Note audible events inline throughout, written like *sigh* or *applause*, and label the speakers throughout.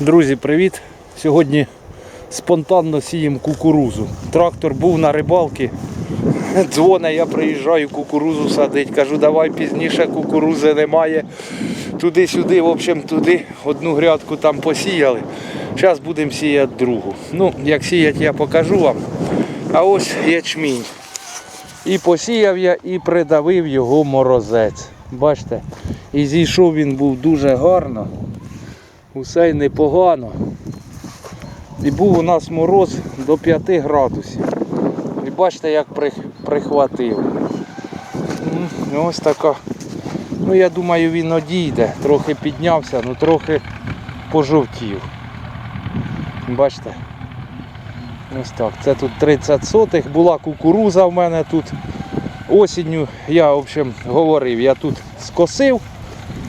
Speaker 1: Друзі, привіт! Сьогодні спонтанно сіємо кукурузу. Трактор був на рибалці. *laughs* Дзвоне, я приїжджаю кукурузу садить. Кажу, давай пізніше кукурузи немає. Туди-сюди, в общем, туди одну грядку там посіяли. Зараз будемо сіяти другу. Ну, як сіяти, я покажу вам. А ось ячмінь. І посіяв я, і придавив його морозець. Бачите? І зійшов він був дуже гарно. Усе непогано. І був у нас мороз до 5 градусів. І бачите, як прихватив. Ось така. Ну я думаю він одійде. Трохи піднявся, ну трохи пожовтів. Бачите? Ось так. Це тут 30 сотих. Була кукуруза в мене тут. Осінню я в общем, говорив, я тут скосив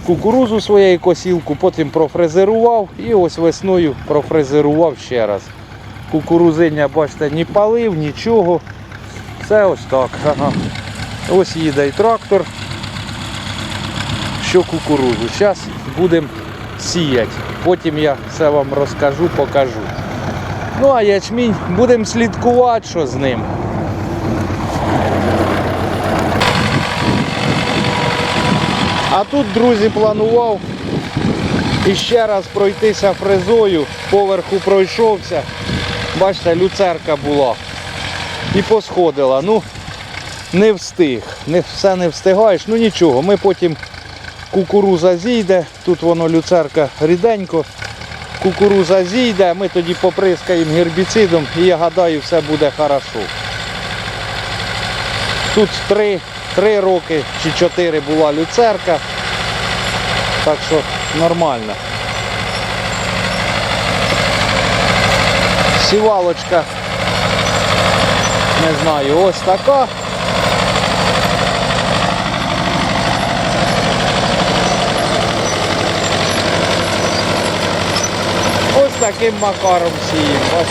Speaker 1: кукурузу своєю косілку, потім профрезерував і ось весною профрезерував ще раз. Кукурузиння, бачите, ні палив, нічого. Все ось так. Ага. Ось їде і трактор. Що кукурузу. Зараз будемо сіяти. Потім я все вам розкажу, покажу. Ну а ячмінь будемо слідкувати, що з ним. А тут, друзі, планував іще раз пройтися фрезою, поверху пройшовся. Бачите, люцерка була. І посходила. Ну, не встиг. Не, все не встигаєш. Ну нічого, ми потім кукуруза зійде, тут воно люцерка ріденько. Кукуруза зійде, ми тоді поприскаємо гербіцидом і я гадаю, все буде хорошо. Тут три, три роки чи чотири була люцерка. Так що нормально. Сівалочка, не знаю, ось така. Ось таким макаром сіємо.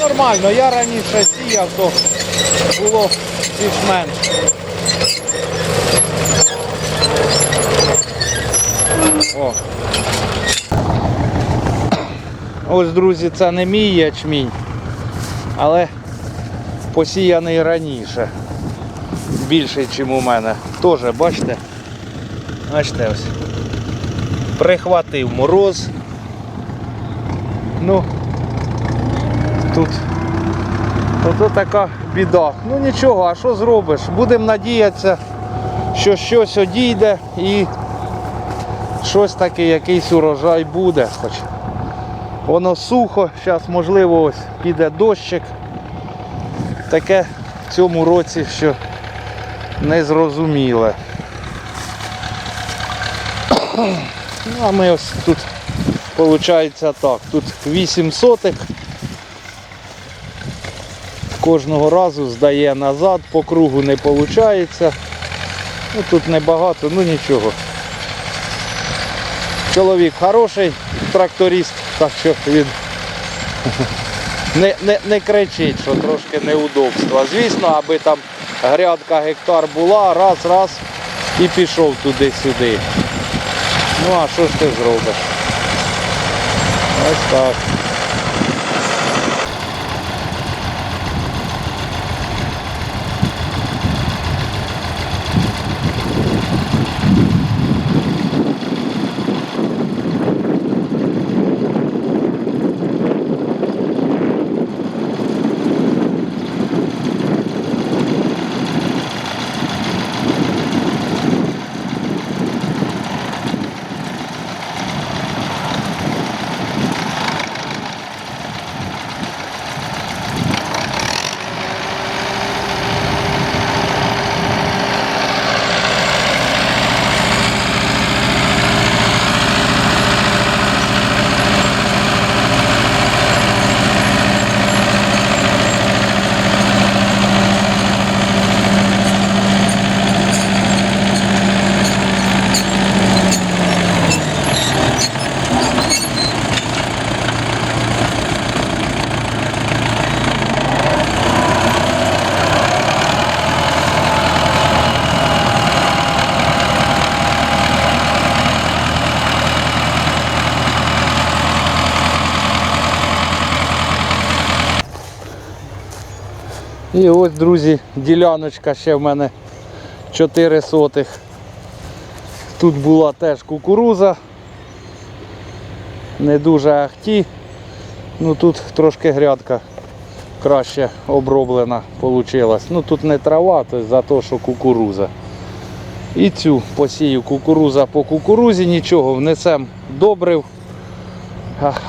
Speaker 1: Нормально, я раніше сіяв, то було більш-менш. Ось, друзі, це не мій ячмінь, але посіяний раніше. Більший, ніж у мене. Теж, бачите? Бачите ось. Прихватив мороз. Ну, тут ото така біда. Ну нічого, а що зробиш? Будемо надіятися, що щось одійде і щось таке, якийсь урожай буде. Хоч воно сухо, зараз можливо ось піде дощик. Таке в цьому році, що незрозуміле. Ну, а ми ось тут, виходить так, тут 8 сотих. Кожного разу здає назад, по кругу не виходить. Ну, тут небагато, ну нічого. Чоловік хороший, тракторист, так що він *laughs* не, не, не кричить, що трошки неудобства. Звісно, аби там грядка гектар була, раз, раз і пішов туди-сюди. Ну а що ж ти зробиш? Ось так. І ось, друзі, діляночка ще в мене 4 сотих. Тут була теж кукуруза. Не дуже ахті. Ну тут трошки грядка краще оброблена вийшла. Ну тут не трава, то за те, що кукуруза. І цю посію кукуруза по кукурузі, нічого, внесемо добрив.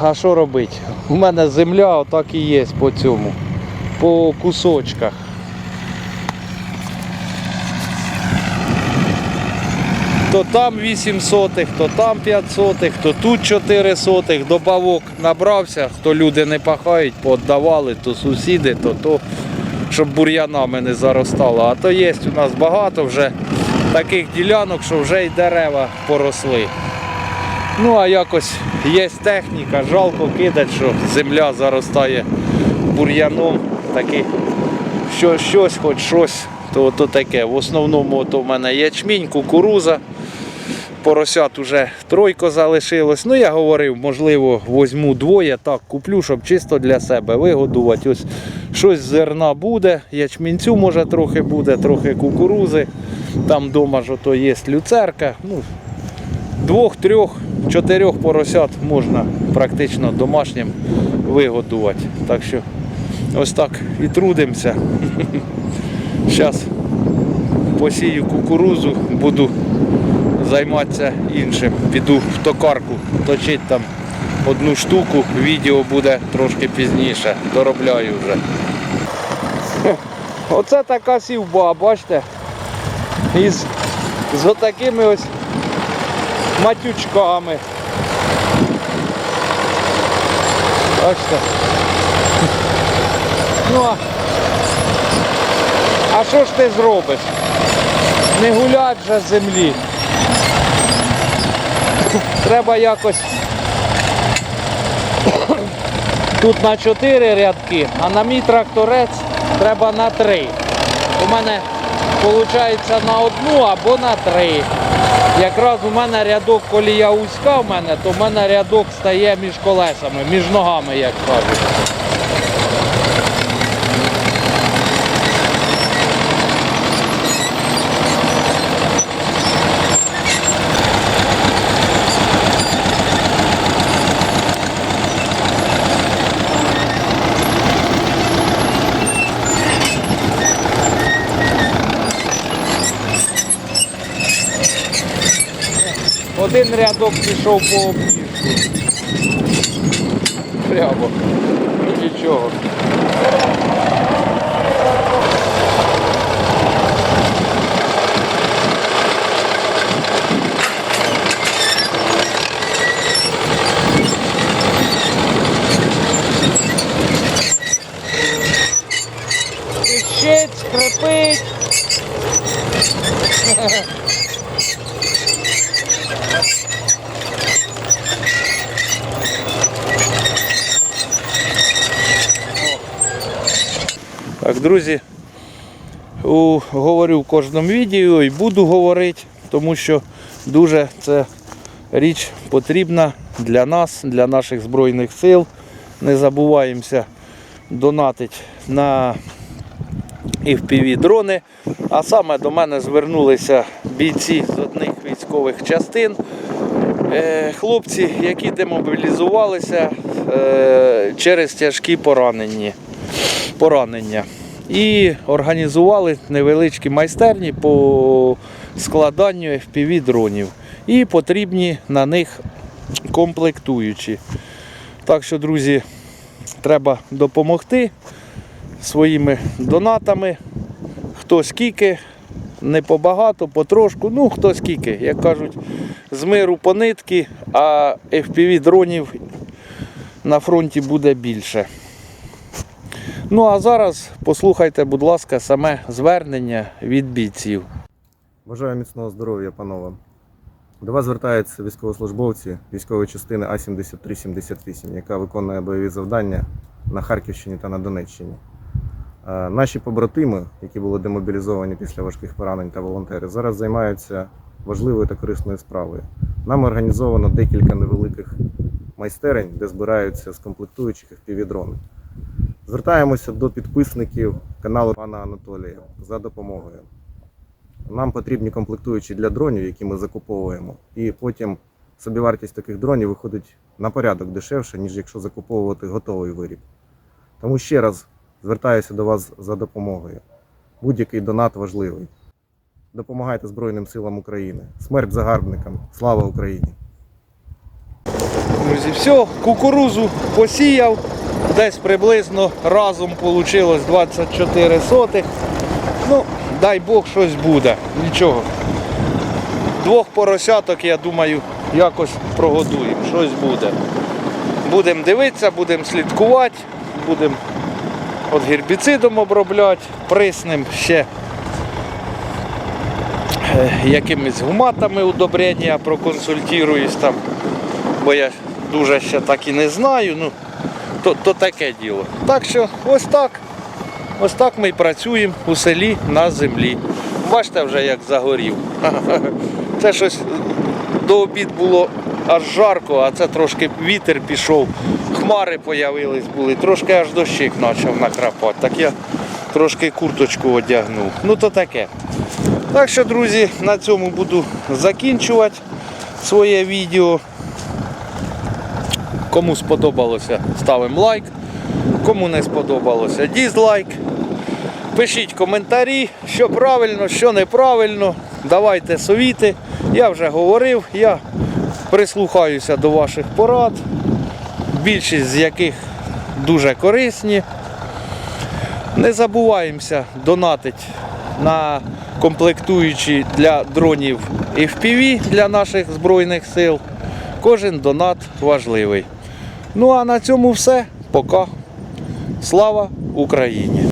Speaker 1: А, що робити? У мене земля отак і є по цьому, по кусочках. То там 8 сотих, то там 5 сотих, то тут 4 сотих, добавок набрався, хто люди не пахають, пооддавали, то сусіди, то то, щоб бур'янами не заростало. А то є у нас багато вже таких ділянок, що вже й дерева поросли. Ну а якось є техніка, жалко кидати, що земля заростає бур'яном. Таки, що, щось, хоч щось, то, то таке. В основному то в мене ячмінь, кукуруза. Поросят уже тройко залишилось. Ну я говорив, можливо, возьму двоє, так куплю, щоб чисто для себе вигодувати. Ось щось з зерна буде, ячмінцю може трохи буде, трохи кукурузи. Там вдома ж ото є люцерка. Ну, двох, трьох, чотирьох поросят можна практично домашнім вигодувати. Так що ось так і трудимося. *laughs* Зараз посію кукурузу, буду займатися іншим. Піду в токарку, точить там одну штуку, відео буде трошки пізніше, доробляю вже. *laughs* Оце така сівба, бачите? Із з отакими ось матючками. Бачите? Ну а, що ж ти зробиш? Не гулять же землі. Треба якось тут на 4 рядки, а на мій тракторець треба на 3. У мене виходить на одну або на три. Якраз у мене рядок колія вузька в мене, то в мене рядок стає між колесами, між ногами, як кажуть. Один рядок пішов по обніжку. Прямо. Ну нічого. Друзі, у, говорю в кожному відео і буду говорити, тому що дуже це річ потрібна для нас, для наших Збройних сил. Не забуваємося донатити на FPV дрони. А саме до мене звернулися бійці з одних військових частин. Е, Хлопці, які демобілізувалися е, через тяжкі поранення поранення. І організували невеличкі майстерні по складанню FPV дронів. І потрібні на них комплектуючі. Так що, друзі, треба допомогти своїми донатами. Хто скільки, не побагато, потрошку, ну хто скільки, як кажуть, з миру по нитки, а FPV дронів на фронті буде більше. Ну а зараз послухайте, будь ласка, саме звернення від бійців.
Speaker 2: Бажаю міцного здоров'я, панове. До вас звертаються військовослужбовці військової частини А-7378, яка виконує бойові завдання на Харківщині та на Донеччині. Е, Наші побратими, які були демобілізовані після важких поранень та волонтери, зараз займаються важливою та корисною справою. Нам організовано декілька невеликих майстерень, де збираються з комплектуючих FPV-дрони. Звертаємося до підписників каналу пана Анатолія за допомогою. Нам потрібні комплектуючі для дронів, які ми закуповуємо, і потім собівартість таких дронів виходить на порядок дешевше, ніж якщо закуповувати готовий виріб. Тому ще раз звертаюся до вас за допомогою. Будь-який донат важливий. Допомагайте Збройним силам України. Смерть загарбникам! Слава Україні!
Speaker 1: Друзі, все, кукурузу посіяв. Десь приблизно разом вийшло 24 сотих. Ну, дай Бог щось буде. Нічого. Двох поросяток, я думаю, якось прогодуємо. Щось буде. Будемо дивитися, будемо слідкувати, будемо гербіцидом обробляти, присним ще е, якимись гуматами удобрення, проконсультуюсь там бо я дуже ще так і не знаю. Ну, то, то таке діло. Так що ось так. Ось так ми і працюємо у селі на землі. Бачите вже як загорів. *laughs* Це щось до обід було аж жарко, а це трошки вітер пішов, хмари появились були, трошки аж дощик почав накрапати. Так я трошки курточку одягнув. Ну то таке. Так що, друзі, на цьому буду закінчувати своє відео. Кому сподобалося, ставимо лайк. Кому не сподобалося, дізлайк. Пишіть коментарі, що правильно, що неправильно. Давайте совіти. Я вже говорив, я прислухаюся до ваших порад, більшість з яких дуже корисні. Не забуваємося донатити на комплектуючі для дронів FPV для наших Збройних сил. Кожен донат важливий. Ну а на цьому все. Пока. Слава Україні!